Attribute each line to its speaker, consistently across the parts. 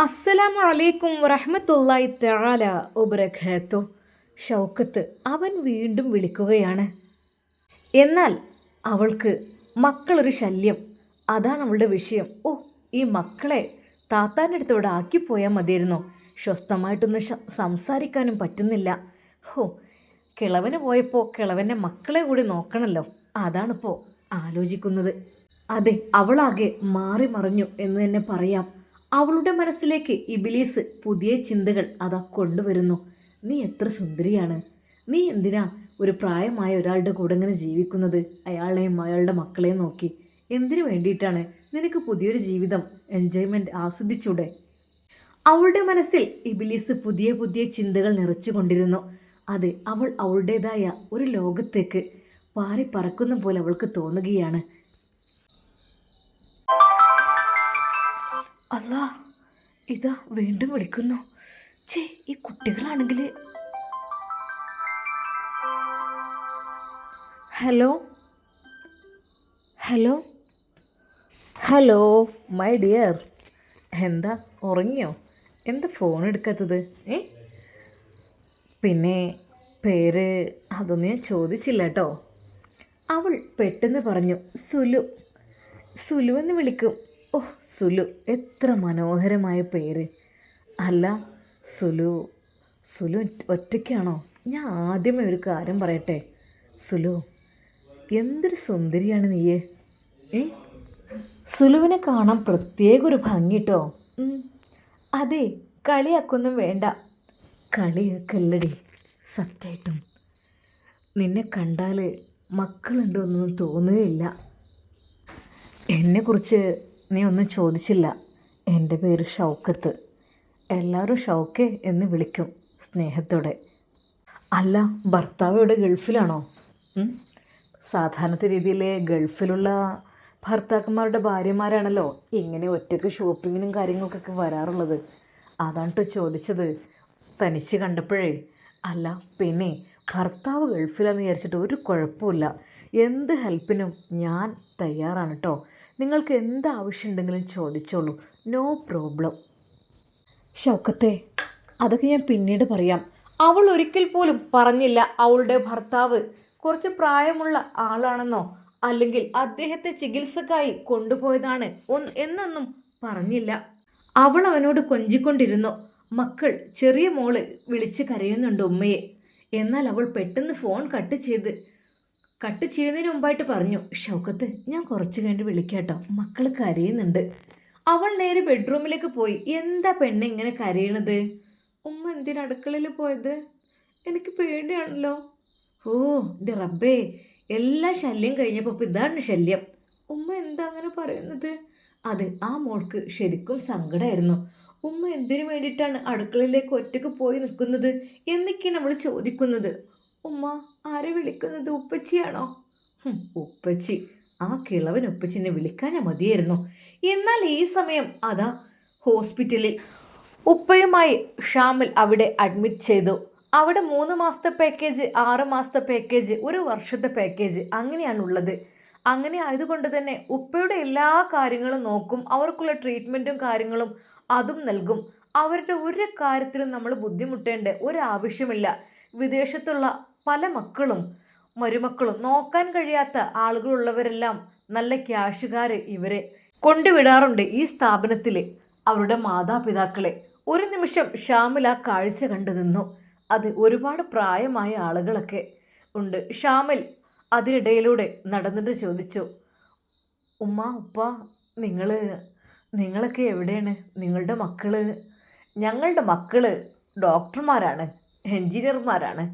Speaker 1: അസ്സലാമു അലൈക്കും വറഹ്മത്തുള്ളാഹി തആല വബറകാത്തു. ഷൗക്കത്ത് അവൻ വീണ്ടും വിളിക്കുകയാണ്. എന്നാൽ അവൾക്ക് മക്കളൊരു ശല്യം. അതാണ് അവളുടെ വിഷയം. ഓ ഈ മക്കളെ താത്താന്റെ അടുത്ത് ഇവിടെ ആക്കിപ്പോയാൽ മതിയായിരുന്നു. സ്വസ്ഥമായിട്ടൊന്ന് സംസാരിക്കാനും പറ്റുന്നില്ല. ഹോ കിളവന് പോയപ്പോൾ കിളവന്റെ മക്കളെ കൂടി നോക്കണമല്ലോ അതാണിപ്പോൾ ആലോചിക്കുന്നത്. അതെ അവളാകെ മാറി മറിഞ്ഞു എന്ന് തന്നെ പറയാം. അവളുടെ മനസ്സിലേക്ക് ഇബിലീസ് പുതിയ ചിന്തകൾ അതാ കൊണ്ടുവരുന്നു. നീ എത്ര സുന്ദരിയാണ്. നീ എന്തിനാ ഒരു പ്രായമായ ഒരാളുടെ കൂടെ ഇങ്ങനെ ജീവിക്കുന്നത്? അയാളെയും അയാളുടെ മക്കളെയും നോക്കി. എന്തിനു വേണ്ടിയിട്ടാണ് നിനക്ക് പുതിയൊരു ജീവിതം എൻജോയ്മെന്റ് ആസ്വദിച്ചൂടെ? അവളുടെ മനസ്സിൽ ഇബിലീസ് പുതിയ പുതിയ ചിന്തകൾ നിറച്ചുകൊണ്ടിരുന്നു അത് അവൾ അവളുടേതായ ഒരു ലോകത്തേക്ക് പാറി പറക്കുന്ന പോലെ അവൾക്ക് തോന്നുകയാണ്. അല്ലാ ഇതാ വീണ്ടും വിളിക്കുന്നു. ചേ ഈ കുട്ടികളാണെങ്കിൽ hello? Hello? Hello my dear എന്താ ഉറങ്ങിയോ? എന്താ ഫോൺ എടുക്കാത്തത്? ഏ? പിന്നെ പേര് അതൊന്നും ഞാൻ ചോദിച്ചില്ല കേട്ടോ അവൾ പെട്ടെന്ന് പറഞ്ഞു സുലു. സുലു എന്ന് വിളിക്കും. ഓ സുലു എത്ര മനോഹരമായ പേര്. അല്ല സുലു സുലു ഒറ്റയ്ക്കാണോ? ഞാൻ ആദ്യമേ ഒരു കാര്യം പറയട്ടെ. സുലു എന്തൊരു സുന്ദരിയാണ് നീയേ. ഏ? സുലുവിനെ കാണാൻ പ്രത്യേക ഒരു ഭംഗി കേട്ടോ അതെ കളിയാക്കൊന്നും വേണ്ട. കളിയാക്കല്ലടി സത്യമായിട്ടും നിന്നെ കണ്ടാൽ മക്കളുണ്ടോ എന്നൊന്നും തോന്നുകയില്ല. എന്നെക്കുറിച്ച് നീ ഒന്നും ചോദിച്ചില്ല. എന്റെ പേര് ഷൗക്കത്ത്. എല്ലാവരും ഷൗക്കെ എന്ന് വിളിക്കും സ്നേഹത്തോടെ. അല്ല ഭർത്താവ് ഇവിടെ ഗൾഫിലാണോ? സാധാരണത്തെ രീതിയിൽ ഗൾഫിലുള്ള ഭർത്താക്കന്മാരുടെ ഭാര്യമാരാണല്ലോ ഇങ്ങനെ ഒറ്റയ്ക്ക് ഷോപ്പിങ്ങിനും കാര്യങ്ങൾക്കൊക്കെ വരാറുള്ളത്. അതാണ് ചോദിച്ചത്. തനിച്ച് കണ്ടപ്പോഴേ. അല്ല പിന്നെ ഭർത്താവ് ഗൾഫിലാന്ന് വിചാരിച്ചിട്ട് ഒരു കുഴപ്പമില്ല എന്ത് ഹെൽപ്പിനും ഞാൻ തയ്യാറാണ് കേട്ടോ നിങ്ങൾക്ക് എന്ത് ആവശ്യമുണ്ടെങ്കിലും ചോദിച്ചോളൂ. നോ പ്രോബ്ലം ഷൗക്കത്തെ അതൊക്കെ ഞാൻ പിന്നീട് പറയാം. അവൾ ഒരിക്കൽ പോലും പറഞ്ഞില്ല അവളുടെ ഭർത്താവ് കുറച്ച് പ്രായമുള്ള ആളാണെന്നോ അല്ലെങ്കിൽ അദ്ദേഹത്തെ ചികിത്സക്കായി കൊണ്ടുപോയതാണ് എന്നൊന്നും പറഞ്ഞില്ല. അവൾ അവനോട് കൊഞ്ചിക്കൊണ്ടിരുന്നു. മക്കൾ ചെറിയ മോൾ വിളിച്ച് കരയുന്നുണ്ട് ഉമ്മയെ. എന്നാൽ അവൾ പെട്ടെന്ന് ഫോൺ കട്ട് ചെയ്ത് കട്ട് ചെയ്യുന്നതിന് മുമ്പായിട്ട് പറഞ്ഞു ഷൗക്കത്ത് ഞാൻ കുറച്ച് കഴിഞ്ഞ് വിളിക്കാട്ടോ. മക്കൾ കരയുന്നുണ്ട്. അവൾ നേരെ ബെഡ്റൂമിലേക്ക് പോയി. എന്താ പെണ്ണ് ഇങ്ങനെ കരയണത്? ഉമ്മ എന്തിനാ അടുക്കളയിൽ പോയത്? എനിക്ക് പേടിയാണല്ലോ. ഓ എന്റെ റബ്ബേ എല്ലാ ശല്യം കഴിഞ്ഞപ്പോൾ ഇതാണ് ശല്യം. ഉമ്മ എന്താ അങ്ങനെ പറയുന്നത്? അത് ആ മോൾക്ക് ശരിക്കും സങ്കടമായിരുന്നു ഉമ്മ എന്തിനു വേണ്ടിയിട്ടാണ് അടുക്കളയിലേക്ക് ഒറ്റയ്ക്ക് പോയി നിൽക്കുന്നത്? എന്നൊക്കെയാണ് അവൾ ചോദിക്കുന്നത്. ഉമ്മ ആരെ വിളിക്കുന്നത്? ഉപ്പച്ചിയാണോ? ഉപ്പച്ചി. ആ കിളവൻ ഉപ്പച്ചിനെ വിളിക്കാനാ മതിയായിരുന്നു. എന്നാൽ ഈ സമയം അതാ ഹോസ്പിറ്റലിൽ. ഉപ്പയുമായി ഷാമിൽ അവിടെ അഡ്മിറ്റ് ചെയ്തു. അവിടെ മൂന്ന് മാസത്തെ പാക്കേജ് ആറ് മാസത്തെ പാക്കേജ് ഒരു വർഷത്തെ പാക്കേജ് അങ്ങനെയാണുള്ളത്. അങ്ങനെ ആയതുകൊണ്ട് തന്നെ ഉപ്പയുടെ എല്ലാ കാര്യങ്ങളും നോക്കും. അവർക്കുള്ള ട്രീറ്റ്മെന്റും കാര്യങ്ങളും അതും നൽകും. അവരുടെ ഒരു കാര്യത്തിലും നമ്മൾ ബുദ്ധിമുട്ടേണ്ട ഒരാവശ്യമില്ല വിദേശത്തുള്ള പല മക്കളും മരുമക്കളും നോക്കാൻ കഴിയാത്ത ആളുകളുള്ളവരെല്ലാം നല്ല ക്യാഷുകാർ ഇവരെ കൊണ്ടുവിടാറുണ്ട് ഈ സ്ഥാപനത്തിലെ അവരുടെ മാതാപിതാക്കളെ. ഒരു നിമിഷം ഷാമിൽ ആ കാഴ്ച കണ്ടു നിന്നു. അത് ഒരുപാട് പ്രായമായ ആളുകളൊക്കെ ഉണ്ട്. ഷാമിൽ അതിനിടയിലൂടെ നടന്നിട്ട് ചോദിച്ചു ഉമ്മ ഉപ്പ നിങ്ങൾ നിങ്ങളൊക്കെ എവിടെയാണ്? നിങ്ങളുടെ മക്കൾ ഞങ്ങളുടെ മക്കൾ ഡോക്ടർമാരാണ് എൻജിനീയർമാരാണ്.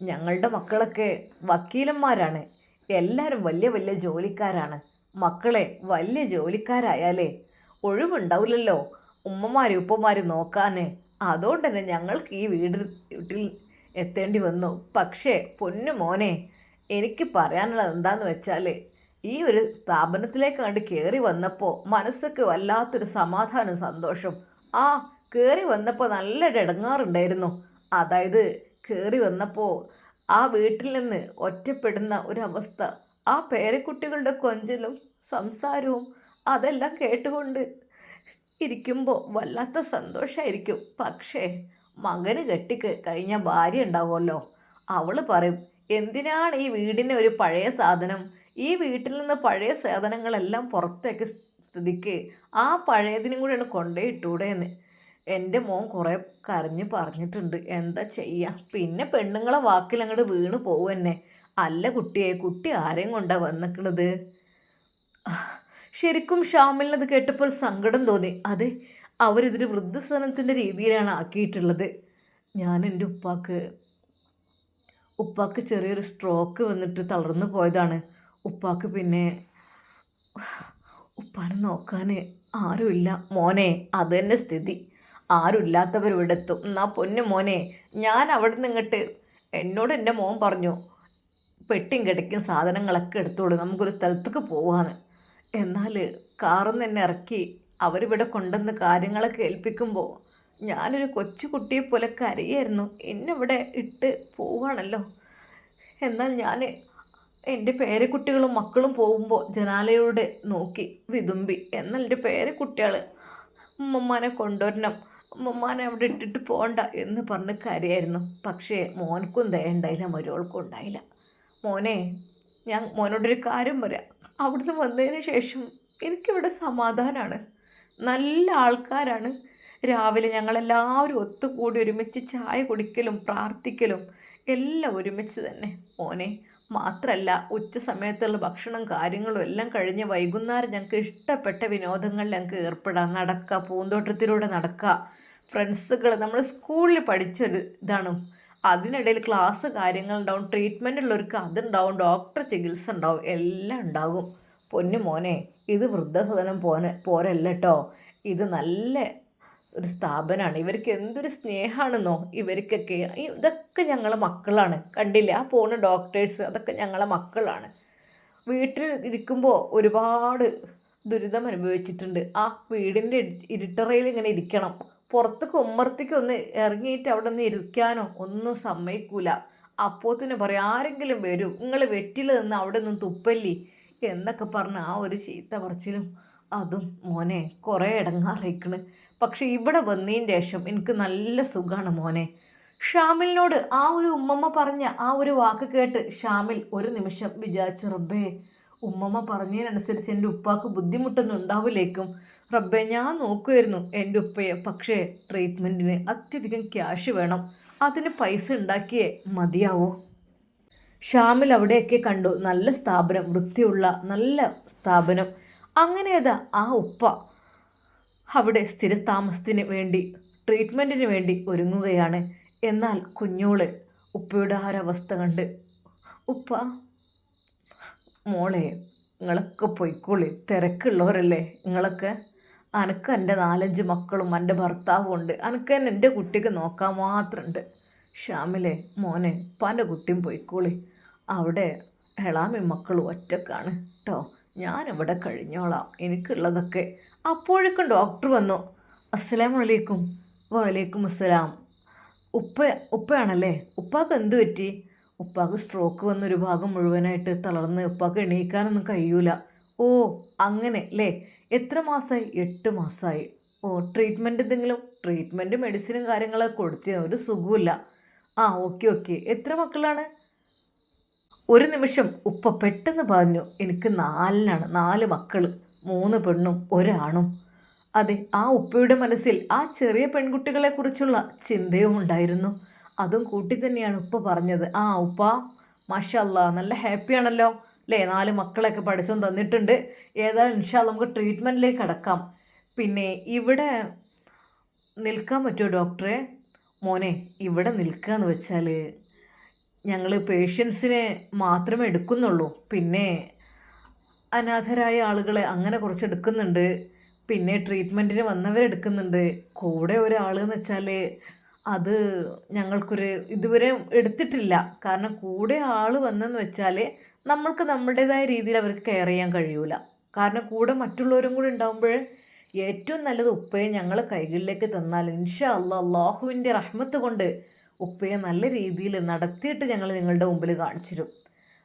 Speaker 1: ഞങ്ങളുടെ മക്കളൊക്കെ വക്കീലന്മാരാണ്. എല്ലാവരും വലിയ വലിയ ജോലിക്കാരാണ്. മക്കളെ വലിയ ജോലിക്കാരായാലേ ഒഴിവുണ്ടാവില്ലല്ലോ ഉമ്മമാരും ഉപ്പമാരും നോക്കാൻ അതുകൊണ്ട് തന്നെ ഞങ്ങൾക്ക് ഈ വീട് വീട്ടിൽ എത്തേണ്ടി വന്നു. പക്ഷേ പൊന്നു മോനെ എനിക്ക് പറയാനുള്ളത് എന്താന്ന് വെച്ചാൽ ഈ ഒരു സ്ഥാപനത്തിലേക്ക് കണ്ട് കയറി വന്നപ്പോൾ മനസ്സൊക്കെ വല്ലാത്തൊരു സമാധാനവും സന്തോഷവും. ആ കയറി വന്നപ്പോൾ നല്ലൊരു ഇടങ്ങാറുണ്ടായിരുന്നു അതായത് കയറി വന്നപ്പോൾ ആ വീട്ടിൽ നിന്ന് ഒറ്റപ്പെടുന്ന ഒരവസ്ഥ. ആ പേരക്കുട്ടികളുടെ കൊഞ്ചലും സംസാരവും അതെല്ലാം കേട്ടുകൊണ്ട് ഇരിക്കുമ്പോൾ വല്ലാത്ത സന്തോഷമായിരിക്കും പക്ഷേ മകന് കെട്ടി കഴിഞ്ഞ ഭാര്യ ഉണ്ടാവുമല്ലോ. അവൾ പറയും എന്തിനാണ് ഈ വീടിന് ഒരു പഴയ സാധനം? ഈ വീട്ടിൽ നിന്ന് പഴയ സാധനങ്ങളെല്ലാം പുറത്തേക്ക് സ്ഥിതിക്ക്. ആ പഴയതിനും കൂടെയാണ് കൊണ്ടേ ഇട്ടൂടെ ഇട്ടൂടെയെന്ന് എന്റെ മോൻ കുറേ കരഞ്ഞ് പറഞ്ഞിട്ടുണ്ട്. എന്താ ചെയ്യുക പിന്നെ പെണ്ണുങ്ങളെ വാക്കിൽ അങ്ങോട്ട് വീണ് പോകും എന്നെ അല്ല കുട്ടിയെ കുട്ടി ആരെയും കൊണ്ടാ വന്നിക്കണത്? ശരിക്കും ഷാമിലിനത് കേട്ടപ്പോൾ സങ്കടം തോന്നി. അതെ അവരിതൊരു വൃദ്ധസദനത്തിന്റെ രീതിയിലാണ് ആക്കിയിട്ടുള്ളത്. ഞാൻ എന്റെ ഉപ്പാക്ക് ഉപ്പാക്ക് ചെറിയൊരു സ്ട്രോക്ക് വന്നിട്ട് തളർന്നു പോയതാണ്. ഉപ്പാക്ക് പിന്നെ ഉപ്പാനെ നോക്കാൻ ആരുമില്ല. മോനെ അത് തന്നെ സ്ഥിതി. എത്തും എന്നാ പൊന്നു മോനെ ഞാൻ അവിടെ നിന്ന് ഇങ്ങോട്ട് എന്നോട് എന്റെ മോൻ പറഞ്ഞു പെട്ടിയും കിടക്കും സാധനങ്ങളൊക്കെ എടുത്തോളൂ നമുക്കൊരു സ്ഥലത്തേക്ക് പോവാന്ന്. എന്നാൽ കാറിൽ നിന്ന് എന്നെ ഇറക്കി അവരിവിടെ കൊണ്ടുവന്ന് കാര്യങ്ങളൊക്കെ ഏൽപ്പിക്കുമ്പോൾ ഞാനൊരു കൊച്ചു കുട്ടിയെ പോലെ കരയായിരുന്നു. എന്നെ ഇവിടെ ഇട്ട് പോവാണല്ലോ. എന്നാൽ ഞാൻ എന്റെ പേരക്കുട്ടികളും മക്കളും പോകുമ്പോൾ ജനാലയോടെ നോക്കി വിതുമ്പി എന്നാൽ എന്റെ പേരക്കുട്ടികൾ ഉമ്മമാനെ കൊണ്ടുവരണം. ഉമ്മമാനെ അവിടെ ഇട്ടിട്ട് പോകണ്ട എന്ന് പറഞ്ഞ് കരയായിരുന്നു. പക്ഷേ മോനക്കും ഉണ്ടായില്ല മരുവൾക്കും ഉണ്ടായില്ല. മോനെ ഞാൻ മോനോടൊരു കാര്യം പറയാം. അവിടുന്ന് വന്നതിന് ശേഷം എനിക്കിവിടെ സമാധാനമാണ് നല്ല ആൾക്കാരാണ്. രാവിലെ ഞങ്ങളെല്ലാവരും ഒത്തുകൂടി ഒരുമിച്ച് ചായ കുടിക്കലും പ്രാർത്ഥിക്കലും എല്ലാം ഒരുമിച്ച് തന്നെ. മോനെ മാത്രമല്ല ഉച്ച സമയത്തുള്ള ഭക്ഷണം കാര്യങ്ങളും എല്ലാം കഴിഞ്ഞ് വൈകുന്നേരം ഞങ്ങൾക്ക് ഇഷ്ടപ്പെട്ട വിനോദങ്ങളിൽ ഞങ്ങൾക്ക് ഏർപ്പെടാം. നടക്കുക പൂന്തോട്ടത്തിലൂടെ നടക്കുക ഫ്രണ്ട്സുകൾ നമ്മൾ സ്കൂളിൽ പഠിച്ചൊരു ഇതാണ്. അതിനിടയിൽ ക്ലാസ് കാര്യങ്ങൾ കാര്യങ്ങളുണ്ടാവും ട്രീറ്റ്മെന്റ് ഉള്ളവർക്ക് അതുണ്ടാവും ഡോക്ടർ ചികിത്സ ഉണ്ടാവും എല്ലാം ഉണ്ടാകും. പൊന്നു മോനെ ഇത് വൃദ്ധസദനം പോനെ പോരല്ല കേട്ടോ ഇത് നല്ല ഒരു സ്ഥാപനമാണ്. ഇവർക്ക് എന്തൊരു സ്നേഹമാണെന്നോ ഇവർക്കൊക്കെ. ഇതൊക്കെ ഞങ്ങളെ മക്കളാണ്. കണ്ടില്ല? ആ പോണ ഡോക്ടേഴ്സ് അതൊക്കെ ഞങ്ങളെ മക്കളാണ്. വീട്ടിൽ ഇരിക്കുമ്പോൾ ഒരുപാട് ദുരിതം അനുഭവിച്ചിട്ടുണ്ട് ആ വീടിന്റെ ഇരുട്ടറയിൽ ഇങ്ങനെ ഇരിക്കണം. പുറത്തേക്ക് കുമ്മർത്തിക്ക് ഒന്ന് ഇറങ്ങിയിട്ട് അവിടെ നിന്ന് ഇരിക്കാനോ ഒന്നും സമ്മതിക്കൂല. അപ്പോത്തിന് പറയും ആരെങ്കിലും വരും നിങ്ങൾ വെറ്റിൽ നിന്ന് അവിടെ നിന്ന് തുപ്പല്ലി? എന്നൊക്കെ പറഞ്ഞ് ആ ഒരു ചീത്ത പറച്ചിലും അതും മോനെ കുറേ ഇടങ്ങാറേക്കണ് പക്ഷെ ഇവിടെ വന്നതിന് ശേഷം എനിക്ക് നല്ല സുഖമാണ് മോനെ. ഷാമിലിനോട് ആ ഒരു ഉമ്മമ്മ പറഞ്ഞ ആ ഒരു വാക്ക് കേട്ട് ഷാമിൽ ഒരു നിമിഷം വിചാരിച്ചു റബ്ബേ ഉമ്മമ്മ പറഞ്ഞതിനനുസരിച്ച് എന്റെ ഉപ്പാക്ക് ബുദ്ധിമുട്ടൊന്നും ഉണ്ടാവില്ലേക്കും? റബ്ബെ ഞാൻ നോക്കുമായിരുന്നു എന്റെ ഉപ്പയെ. പക്ഷേ ട്രീറ്റ്മെന്റിന് അത്യധികം ക്യാഷ് വേണം. അതിന് പൈസ ഉണ്ടാക്കിയേ മതിയാവോ. ഷാമിൽ അവിടെയൊക്കെ കണ്ടു. നല്ല സ്ഥാപനം വൃത്തിയുള്ള നല്ല സ്ഥാപനം. അങ്ങനെയതാ ആ ഉപ്പ അവിടെ സ്ഥിരതാമസത്തിന് വേണ്ടി ട്രീറ്റ്മെന്റിന് വേണ്ടി ഒരുങ്ങുകയാണ്. എന്നാൽ കുഞ്ഞോൾ ഉപ്പയുടെ ആ ഒരവസ്ഥ കണ്ട് ഉപ്പ മോളെ നിങ്ങളൊക്കെ പൊയ്ക്കോളി. തിരക്കുള്ളവരല്ലേ? നിങ്ങളൊക്കെ അനക്ക് എന്റെ നാലഞ്ച് മക്കളും എന്റെ ഭർത്താവും ഉണ്ട്. അനക്ക് തന്നെ എന്റെ കുട്ടിക്ക് നോക്കാൻ മാത്രമുണ്ട് ഷ്യാമിലെ മോനെ ഉപ്പാന്റെ കുട്ടിയും പൊയ്ക്കോളി. അവിടെ എളാമി മക്കളും ഒറ്റക്കാണ് കേട്ടോ ഞാനിവിടെ കഴിഞ്ഞോളാം. എനിക്കുള്ളതൊക്കെ. അപ്പോഴേക്കും ഡോക്ടർ വന്നു. അസ്സലാമു അലൈക്കും വലൈക്കും അസ്സലാം. ഉപ്പ ഉപ്പയാണല്ലേ? ഉപ്പാക്ക് എന്ത് പറ്റി? ഉപ്പാക്ക് സ്ട്രോക്ക് വന്ന ഒരു ഭാഗം മുഴുവനായിട്ട് തളർന്ന് ഉപ്പാക്ക് എണീക്കാനൊന്നും കഴിയൂല. ഓ അങ്ങനെ അല്ലേ എത്ര മാസമായി എട്ട് മാസമായി ഓ ട്രീറ്റ്മെന്റ് എന്തെങ്കിലും? ട്രീറ്റ്മെന്റ് മെഡിസിനും കാര്യങ്ങളൊക്കെ കൊടുത്തിന് ഒരു സുഖമില്ല ആ ഓക്കെ ഓക്കെ എത്ര മക്കളാണ്? ഒരു നിമിഷം ഉപ്പ പെട്ടെന്ന് പറഞ്ഞു എനിക്ക് നാലിനാണ് നാല് മക്കൾ മൂന്ന് പെണ്ണും ഒരാണും. അതെ ആ ഉപ്പയുടെ മനസ്സിൽ ആ ചെറിയ പെൺകുട്ടികളെക്കുറിച്ചുള്ള ചിന്തയും ഉണ്ടായിരുന്നു. അതും കൂട്ടി തന്നെയാണ് ഉപ്പ പറഞ്ഞത്. ആ ഉപ്പ മാഷല്ല നല്ല ഹാപ്പിയാണല്ലോ അല്ലേ നാല് മക്കളൊക്കെ പഠിച്ചും തന്നിട്ടുണ്ട്. ഏതായാലും ഇൻഷാ നമുക്ക് ട്രീറ്റ്മെന്റിലേക്ക് കിടക്കാം. പിന്നെ ഇവിടെ നിൽക്കാൻ പറ്റുമോ ഡോക്ടറെ മോനെ ഇവിടെ നിൽക്കുക എന്ന് വെച്ചാൽ ഞങ്ങൾ പേഷ്യൻസിനെ മാത്രമേ എടുക്കുന്നുള്ളൂ. പിന്നെ അനാഥരായ ആളുകളെ അങ്ങനെ കുറച്ച് എടുക്കുന്നുണ്ട് പിന്നെ ട്രീറ്റ്മെന്റിന് വന്നവരെടുക്കുന്നുണ്ട്. കൂടെ ഒരാൾ എന്ന് വെച്ചാൽ അത് ഞങ്ങൾക്കൊരു ഇതുവരെ എടുത്തിട്ടില്ല. കാരണം കൂടെ ആൾ വന്നെന്ന് വെച്ചാൽ നമ്മൾക്ക് നമ്മുടേതായ രീതിയിൽ അവർക്ക് കെയർ ചെയ്യാൻ കഴിയൂല. കാരണം കൂടെ മറ്റുള്ളവരും കൂടെ ഉണ്ടാകുമ്പോൾ ഏറ്റവും നല്ലത് ഉപ്പയെ ഞങ്ങൾ കൈകളിലേക്ക് തന്നാൽ ഇൻഷാ അല്ലാ അള്ളാഹുവിന്റെ റഹ്മത്ത് കൊണ്ട് ഉപ്പയെ നല്ല രീതിയിൽ നടത്തിയിട്ട് ഞങ്ങൾ നിങ്ങളുടെ മുമ്പിൽ കാണിച്ചിരും.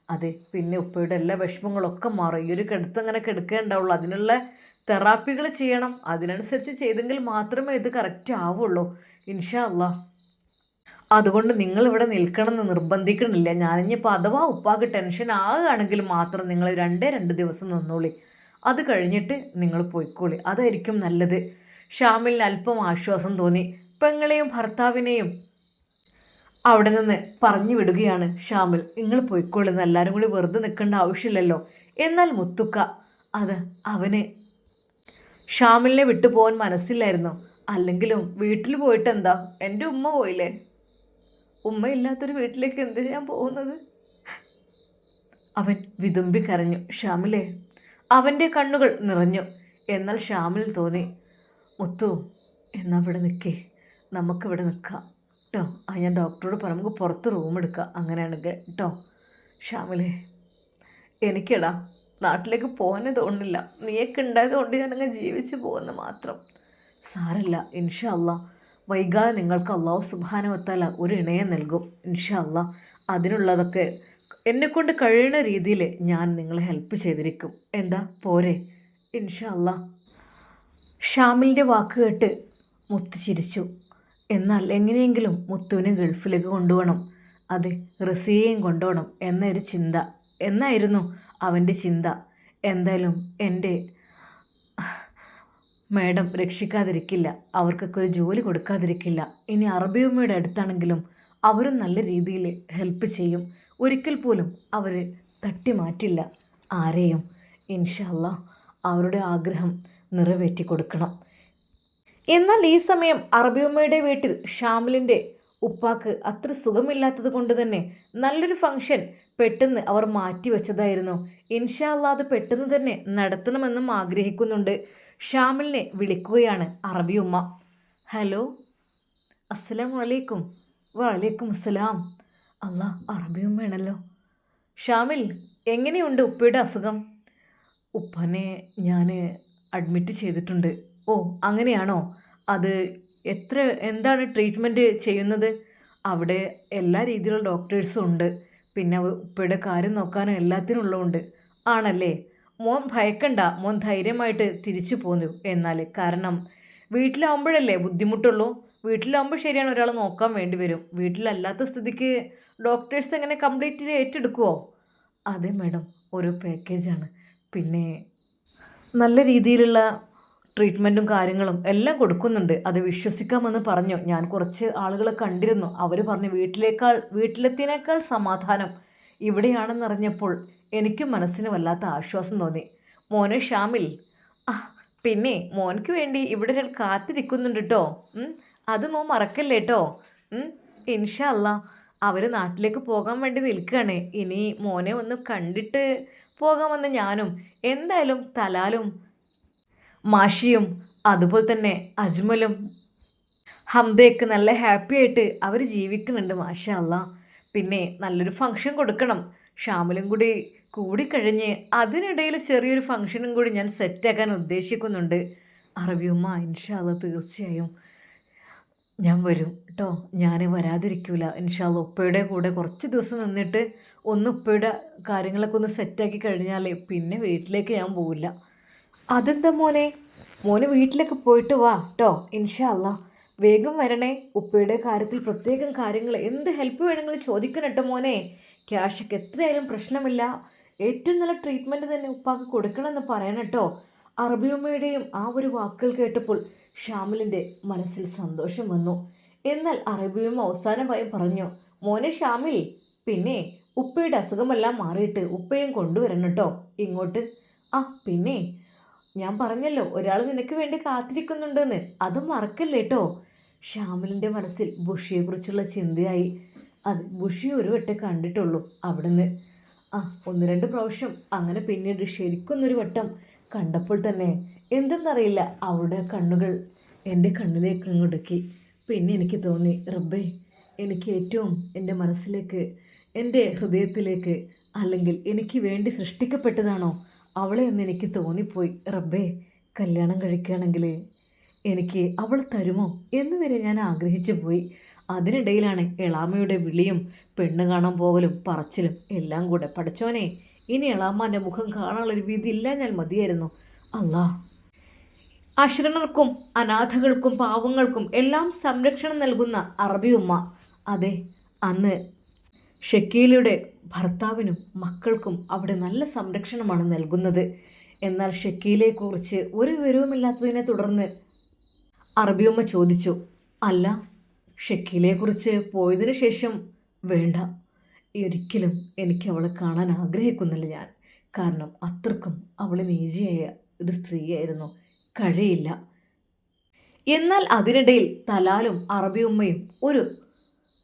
Speaker 1: അതെ പിന്നെ ഉപ്പയുടെ എല്ലാ വിഷമങ്ങളൊക്കെ മാറും. ഈ ഒരു കിടത്തങ്ങനെ കിടക്കേ ഉണ്ടാവുള്ളൂ. അതിനുള്ള തെറാപ്പികൾ ചെയ്യണം. അതിനനുസരിച്ച് ചെയ്തെങ്കിൽ മാത്രമേ ഇത് കറക്റ്റ് ആവുള്ളൂ. ഇൻഷാ അതുകൊണ്ട് നിങ്ങൾ ഇവിടെ നിൽക്കണമെന്ന് നിർബന്ധിക്കണില്ല. ഞാനിപ്പോൾ അഥവാ ഉപ്പാക്ക് ടെൻഷൻ ആകുകയാണെങ്കിൽ മാത്രം നിങ്ങൾ രണ്ടേ രണ്ട് ദിവസം നിന്നോളി. അത് കഴിഞ്ഞിട്ട് നിങ്ങൾ പോയിക്കോളി. അതായിരിക്കും നല്ലത്. ഷാമിലിന് അല്പം ആശ്വാസം തോന്നി. പെങ്ങളെയും ഭർത്താവിനെയും അവിടെ നിന്ന് പറഞ്ഞു വിടുകയാണ് ഷാമിൽ നിങ്ങൾ പോയിക്കോളുന്ന എല്ലാവരും കൂടി വെറുതെ നിൽക്കേണ്ട ആവശ്യമില്ലല്ലോ. എന്നാൽ മുത്തുക്ക. അത് അവന് ഷാമിലിനെ വിട്ടുപോകാൻ മനസ്സില്ലായിരുന്നു. അല്ലെങ്കിലും വീട്ടിൽ പോയിട്ട് എന്താ എന്റെ ഉമ്മ പോയില്ലേ? ഉമ്മ ഇല്ലാത്തൊരു വീട്ടിലേക്ക് എന്തിനാ ഞാൻ പോകുന്നത്? അവൻ വിതുമ്പി കരഞ്ഞു. ഷാമിലെ അവന്റെ കണ്ണുകൾ നിറഞ്ഞു. എന്നാൽ ഷാമിൽ തോന്നി മുത്തു എന്നാ ഇവിടെ നിൽക്കേ. നമുക്കിവിടെ നിൽക്കാം. കേട്ടോ ആ ഞാൻ ഡോക്ടറോട് പറഞ്ഞു നമുക്ക് പുറത്ത് റൂം എടുക്കാം. അങ്ങനെയാണെങ്കിൽ കേട്ടോ ഷാമിലെ എനിക്കെടാ നാട്ടിലേക്ക് പോകാനേ തോന്നുന്നില്ല നീയൊക്കെ ഉണ്ടായത് കൊണ്ട് ഞാനങ്ങ് ജീവിച്ചു പോകുന്ന മാത്രം. സാരല്ല ഇൻഷാ അല്ല വൈകാതെ നിങ്ങൾക്ക് അള്ളാഹു സുബാനവത്താല ഒരു ഇണയെ നൽകും ഇൻഷാ അല്ല അതിനുള്ളതൊക്കെ എന്നെക്കൊണ്ട് കഴിയുന്ന രീതിയിൽ ഞാൻ നിങ്ങളെ ഹെൽപ്പ് ചെയ്തിരിക്കും. എന്താ? പോരെ. ഇൻഷാ അല്ല ഷാമിലിന്റെ വാക്ക് കേട്ട് മുത്ത് ചിരിച്ചു. എന്നാൽ എങ്ങനെയെങ്കിലും മുത്തുവിനെ ഗൾഫിലേക്ക് കൊണ്ടുപോകണം. അതെ റസിയെയും കൊണ്ടുപോകണം എന്നൊരു ചിന്ത. എന്നായിരുന്നു അവന്റെ ചിന്ത. എന്തായാലും എന്റെ മാഡം രക്ഷിക്കാതിരിക്കില്ല. അവർക്കൊക്കെ ഒരു ജോലി കൊടുക്കാതിരിക്കില്ല. ഇനി അറബിയമ്മയുടെ അടുത്താണെങ്കിലും അവരും നല്ല രീതിയിൽ ഹെൽപ്പ് ചെയ്യും. ഒരിക്കൽ പോലും അവർ തട്ടി മാറ്റില്ല. ആരെയും ഇൻഷല്ല അവരുടെ ആഗ്രഹം നിറവേറ്റി കൊടുക്കണം. എന്നാൽ ഈ സമയം അറബിയമ്മയുടെ വീട്ടിൽ ഷാമിലിന്റെ ഉപ്പാക്ക് അത്ര സുഖമില്ലാത്തത് കൊണ്ട് തന്നെ നല്ലൊരു ഫങ്ഷൻ പെട്ടെന്ന് അവർ മാറ്റിവെച്ചതായിരുന്നു. ഇൻഷാല്ല അത് പെട്ടെന്ന് തന്നെ നടത്തണമെന്നും ആഗ്രഹിക്കുന്നുണ്ട്. ഷാമിലിനെ വിളിക്കുകയാണ് അറബി ഉമ്മ. ഹലോ അസ്സലാം വലൈക്കും വലൈക്കും അസ്സലാം. അല്ല അറബി ഉമ്മയാണല്ലോ. ഷാമിൽ എങ്ങനെയുണ്ട് ഉപ്പയുടെ അസുഖം? ഉപ്പനെ ഞാൻ അഡ്മിറ്റ് ചെയ്തിട്ടുണ്ട്. ഓ അങ്ങനെയാണോ? അത് എത്ര എന്താണ് ട്രീറ്റ്മെന്റ് ചെയ്യുന്നത്? അവിടെ എല്ലാ രീതിയിലുള്ള ഡോക്ടേഴ്സും ഉണ്ട്. പിന്നെ ഉപ്പയുടെ കാര്യം നോക്കാനും എല്ലാത്തിനും ആണല്ലേ? മോൻ ഭയക്കണ്ട മോൻ ധൈര്യമായിട്ട് തിരിച്ചു പോന്നു എന്നാൽ കാരണം വീട്ടിലാവുമ്പോഴല്ലേ ബുദ്ധിമുട്ടുള്ളൂ? വീട്ടിലാവുമ്പോൾ ശരിയാണ് ഒരാൾ നോക്കാൻ വേണ്ടി വരും. വീട്ടിലല്ലാത്ത സ്ഥിതിക്ക് ഡോക്ടേഴ്സ് എങ്ങനെ കംപ്ലീറ്റ് ഏറ്റെടുക്കുമോ അതെ മാഡം ഒരു പാക്കേജാണ്. പിന്നെ നല്ല രീതിയിലുള്ള ട്രീറ്റ്മെന്റും കാര്യങ്ങളും എല്ലാം കൊടുക്കുന്നുണ്ട്. അത് വിശ്വസിക്കാമെന്ന് പറഞ്ഞു. ഞാൻ കുറച്ച് ആളുകളെ കണ്ടിരുന്നു. അവർ പറഞ്ഞു വീട്ടിലേക്കാൾ വീട്ടിലെത്തിയേക്കാൾ സമാധാനം ഇവിടെയാണെന്നറിഞ്ഞപ്പോൾ എനിക്കും മനസ്സിന് വല്ലാത്ത ആശ്വാസം തോന്നി. മോനെ ഷാമിൽ പിന്നെ മോനക്ക് വേണ്ടി ഇവിടെ ഒരാൾ കാത്തിരിക്കുന്നുണ്ട് കേട്ടോ അത് മോൻ മറക്കല്ലേ കേട്ടോ ഇൻഷാ അവർ നാട്ടിലേക്ക് പോകാൻ വേണ്ടി നിൽക്കുകയാണ്. ഇനി മോനെ ഒന്ന് കണ്ടിട്ട് പോകാമെന്ന് ഞാനും. എന്തായാലും തലാലും മാഷിയും അതുപോലെ തന്നെ അജ്മലും ഹംദയൊക്കെ നല്ല ഹാപ്പി ആയിട്ട് അവർ ജീവിക്കുന്നുണ്ട് മാഷ അല്ല. പിന്നെ നല്ലൊരു ഫങ്ഷൻ കൊടുക്കണം. ഷാമിലും കൂടി കൂടിക്കഴിഞ്ഞ് അതിനിടയിൽ ചെറിയൊരു ഫംഗ്ഷനും കൂടി ഞാൻ സെറ്റാക്കാൻ ഉദ്ദേശിക്കുന്നുണ്ട്. അറബിയുമ്മ ഇൻഷാല്ല തീർച്ചയായും ഞാൻ വരും കേട്ടോ ഞാൻ വരാതിരിക്കൂല. ഇൻഷാല്ല ഉപ്പയുടെ കൂടെ കുറച്ച് ദിവസം നിന്നിട്ട് ഒന്ന് ഉപ്പയുടെ കാര്യങ്ങളൊക്കെ ഒന്ന് സെറ്റാക്കി കഴിഞ്ഞാലേ പിന്നെ വീട്ടിലേക്ക് ഞാൻ പോവില്ല. അതെന്താ മോനെ? മോനെ വീട്ടിലേക്ക് പോയിട്ട് വാ കേട്ടോ ഇൻഷാല്ല വേഗം വരണേ. ഉപ്പയുടെ കാര്യത്തിൽ പ്രത്യേകം കാര്യങ്ങൾ എന്ത് ഹെൽപ്പ് വേണമെങ്കിലും ചോദിക്കണം കേട്ടോ മോനെ. ക്യാഷൊക്കെ എത്രയായാലും പ്രശ്നമില്ല. ഏറ്റവും നല്ല ട്രീറ്റ്മെന്റ് തന്നെ ഉപ്പാക്ക് കൊടുക്കണമെന്ന് പറയണം കേട്ടോ അറബിയമ്മയുടെയും ആ ഒരു വാക്കുകൾ കേട്ടപ്പോൾ ഷാമിലിന്റെ മനസ്സിൽ സന്തോഷം വന്നു. എന്നാൽ അറബിയമ്മ അവസാനമായും പറഞ്ഞു മോനെ ഷാമിൽ പിന്നെ ഉപ്പയുടെ അസുഖമെല്ലാം മാറിയിട്ട് ഉപ്പയും കൊണ്ടുവരണം കേട്ടോ ഇങ്ങോട്ട്. ആ പിന്നെ? ഞാൻ പറഞ്ഞല്ലോ ഒരാൾ നിനക്ക് വേണ്ടി കാത്തിരിക്കുന്നുണ്ടെന്ന്. അത് മറക്കല്ലേ കേട്ടോ ഷാമിലിന്റെ മനസ്സിൽ ബുഷിയെക്കുറിച്ചുള്ള ചിന്തയായി. അത് ബുഷി ഒരു വട്ടം കണ്ടിട്ടുള്ളൂ അവിടുന്ന്. ആ ഒന്ന് രണ്ട് പ്രാവശ്യം അങ്ങനെ പിന്നീട് ശരിക്കൊന്നൊരു വട്ടം കണ്ടപ്പോൾ തന്നെ എന്തെന്നറിയില്ല അവളുടെ കണ്ണുകൾ എന്റെ കണ്ണിലേക്ക് അങ്ങൊടുക്കി പിന്നെ എനിക്ക് തോന്നി റബ്ബേ എനിക്ക് ഏറ്റവും എന്റെ മനസ്സിലേക്ക് എന്റെ ഹൃദയത്തിലേക്ക് അല്ലെങ്കിൽ എനിക്ക് വേണ്ടി സൃഷ്ടിക്കപ്പെട്ടതാണോ അവളെ എന്ന് എനിക്ക് തോന്നിപ്പോയി. റബ്ബേ കല്യാണം കഴിക്കുകയാണെങ്കിൽ എനിക്ക് അവൾ തരുമോ എന്ന് വരെ ഞാൻ ആഗ്രഹിച്ചു പോയി. അതിനിടയിലാണ് എളാമയുടെ വിളിയും പെണ്ണ് കാണാൻ പോകലും പറച്ചിലും എല്ലാം കൂടെ. പഠിച്ചോനെ ഇനി എളാമാന്റെ മുഖം കാണാനുള്ളൊരു വിധി ഇല്ല ഞാൻ മതിയായിരുന്നു. അല്ലാ അശ്രണർക്കും അനാഥകൾക്കും പാവങ്ങൾക്കും എല്ലാം സംരക്ഷണം നൽകുന്ന അറബി ഉമ്മ. അതെ അന്ന് ഷക്കീലയുടെ ഭർത്താവിനും മക്കൾക്കും അവിടെ നല്ല സംരക്ഷണമാണ് നൽകുന്നത്. എന്നാൽ ഷക്കീലയെക്കുറിച്ച് ഒരു വിവരവുമില്ലാത്തതിനെ തുടർന്ന് അറബിയമ്മ ചോദിച്ചു അല്ല ഷക്കീലയെക്കുറിച്ച് പോയതിനു ശേഷം വേണ്ട. ഒരിക്കലും എനിക്ക് അവളെ കാണാൻ ആഗ്രഹിക്കുന്നില്ല ഞാൻ. കാരണം അത്രക്കും അവൾ നീചിയായ ഒരു സ്ത്രീയായിരുന്നു. കഴിയില്ല. എന്നാൽ അതിനിടയിൽ തലാലും അറബിയമ്മയും ഒരു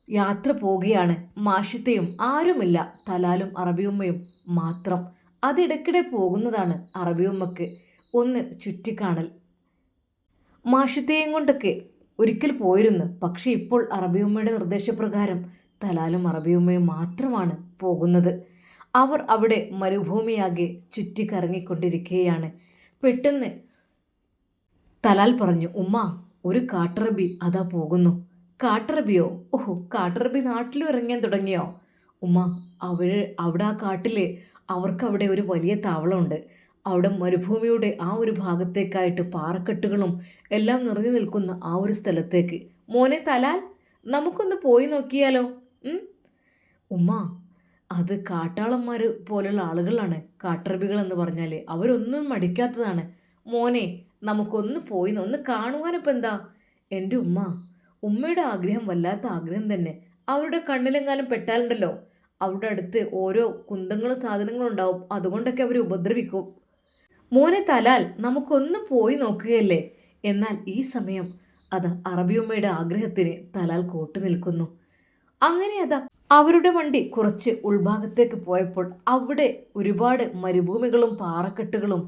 Speaker 1: യാത്ര പോവുകയാണ്. മാഷിത്തയും ആരുമില്ല. തലാലും അറബിയമ്മയും മാത്രം. അതിടയ്ക്കിടെ പോകുന്നതാണ് അറബിയമ്മക്ക് ഒന്ന് ചുറ്റിക്കാണൽ. മാഷിത്തയും കൊണ്ടൊക്കെ ഒരിക്കൽ പോയിരുന്നു. പക്ഷേ ഇപ്പോൾ അറബിയമ്മയുടെ നിർദ്ദേശപ്രകാരം തലാലും അറബിയമ്മയും മാത്രമാണ് പോകുന്നത്. അവർ അവിടെ മരുഭൂമിയാകെ ചുറ്റിക്കറങ്ങിക്കൊണ്ടിരിക്കുകയാണ്. പെട്ടെന്ന് തലാൽ പറഞ്ഞു ഉമ്മ ഒരു കാട്ടറബി അതാ പോകുന്നു. കാട്ടറബിയോ? ഓഹോ കാട്ടറബി നാട്ടിൽ ഇറങ്ങാൻ തുടങ്ങിയോ? ഉമ്മ അവർ അവിടെ ആ കാട്ടിൽ അവർക്കവിടെ ഒരു വലിയ താവളമുണ്ട്. അവിടെ മരുഭൂമിയുടെ ആ ഒരു ഭാഗത്തേക്കായിട്ട് പാറക്കെട്ടുകളും എല്ലാം നിറഞ്ഞു നിൽക്കുന്ന ആ ഒരു സ്ഥലത്തേക്ക്. മോനെ തലാൽ നമുക്കൊന്ന് പോയി നോക്കിയാലോ? ഉമ്മ അത് കാട്ടാളന്മാർ പോലുള്ള ആളുകളാണ് കാട്ടറബികൾ എന്ന് പറഞ്ഞാൽ അവരൊന്നും മടിക്കാത്തതാണ്. മോനെ നമുക്കൊന്ന് പോയി ഒന്ന് കാണുവാനിപ്പോൾ എന്താ? എന്റെ ഉമ്മ ഉമ്മയുടെ ആഗ്രഹം വല്ലാത്ത ആഗ്രഹം തന്നെ. അവരുടെ കണ്ണിലെങ്ങാനും പെട്ടാലുണ്ടല്ലോ. അവരുടെ അടുത്ത് ഓരോ കുന്തങ്ങളും സാധനങ്ങളും ഉണ്ടാവും. അതുകൊണ്ടൊക്കെ അവർ ഉപദ്രവിക്കും. മോനെ തലാൽ നമുക്കൊന്ന് പോയി നോക്കുകയല്ലേ? എന്നാൽ ഈ സമയം അത് അറബിയുമ്മയുടെ ആഗ്രഹത്തിന് തലാൽ കോട്ടു നിൽക്കുന്നു. അങ്ങനെ അതാ അവരുടെ വണ്ടി കുറച്ച് ഉൾഭാഗത്തേക്ക് പോയപ്പോൾ അവിടെ ഒരുപാട് മരുഭൂമികളും പാറക്കെട്ടുകളും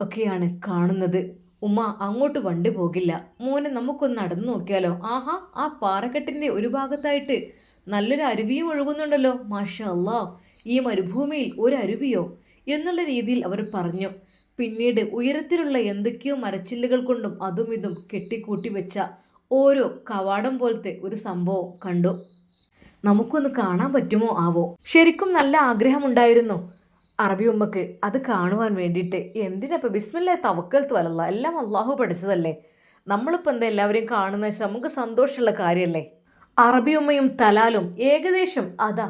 Speaker 1: ഒക്കെയാണ് കാണുന്നത്. ഉമ്മ അങ്ങോട്ട് വണ്ടി പോകില്ല. മോനെ നമുക്കൊന്ന് നടന്നു നോക്കിയാലോ? ആഹാ ആ പാറക്കെട്ടിന്റെ ഒരു ഭാഗത്തായിട്ട് നല്ലൊരു അരുവിയും ഒഴുകുന്നുണ്ടല്ലോ. മാഷ ഈ മരുഭൂമിയിൽ ഒരു അരുവിയോ? എന്നുള്ള രീതിയിൽ അവർ പറഞ്ഞു. പിന്നീട് ഉയരത്തിലുള്ള എന്തൊക്കെയോ മരച്ചില്ലുകൾ കൊണ്ടും അതും ഇതും കെട്ടിക്കൂട്ടി വെച്ച ഓരോ കവാടം പോലത്തെ ഒരു സംഭവം കണ്ടു. നമുക്കൊന്ന് കാണാൻ പറ്റുമോ ആവോ? ശരിക്കും നല്ല ആഗ്രഹമുണ്ടായിരുന്നു അറബി ഉമ്മക്ക് അത് കാണുവാൻ വേണ്ടിയിട്ട്. എന്തിനപ്പോൾ ബിസ്മില്ല തവക്കൽ തോലല്ല എല്ലാം അള്ളാഹു പഠിച്ചതല്ലേ? നമ്മളിപ്പോൾ എന്താ എല്ലാവരെയും കാണുന്ന വെച്ചാൽ നമുക്ക് സന്തോഷമുള്ള കാര്യമല്ലേ? അറബി ഉമ്മയും തലാലും ഏകദേശം അതാ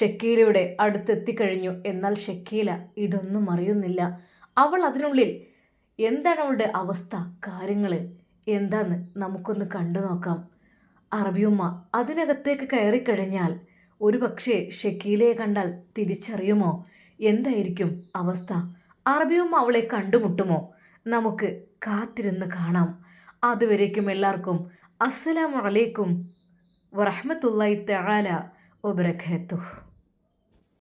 Speaker 1: ഷക്കീലയുടെ അടുത്തെത്തിക്കഴിഞ്ഞു. എന്നാൽ ഷക്കീല ഇതൊന്നും അറിയുന്നില്ല. അവൾ അതിനുള്ളിൽ എന്താണ് അവളുടെ അവസ്ഥ? കാര്യങ്ങൾ എന്താന്ന് നമുക്കൊന്ന് കണ്ടു നോക്കാം. അറബിയുമ്മ അതിനകത്തേക്ക് കയറിക്കഴിഞ്ഞാൽ ഒരു പക്ഷേ ഷക്കീലയെ കണ്ടാൽ തിരിച്ചറിയുമോ? എന്തായിരിക്കും അവസ്ഥ? അറബിയുമ്മ അവളെ കണ്ടുമുട്ടുമോ? നമുക്ക് കാത്തിരുന്ന് കാണാം. അതുവരേക്കും എല്ലാവർക്കും അസ്സലാമലൈക്കും വറഹ്മത്തുള്ളാഹി തആല വബറകാതുഹു.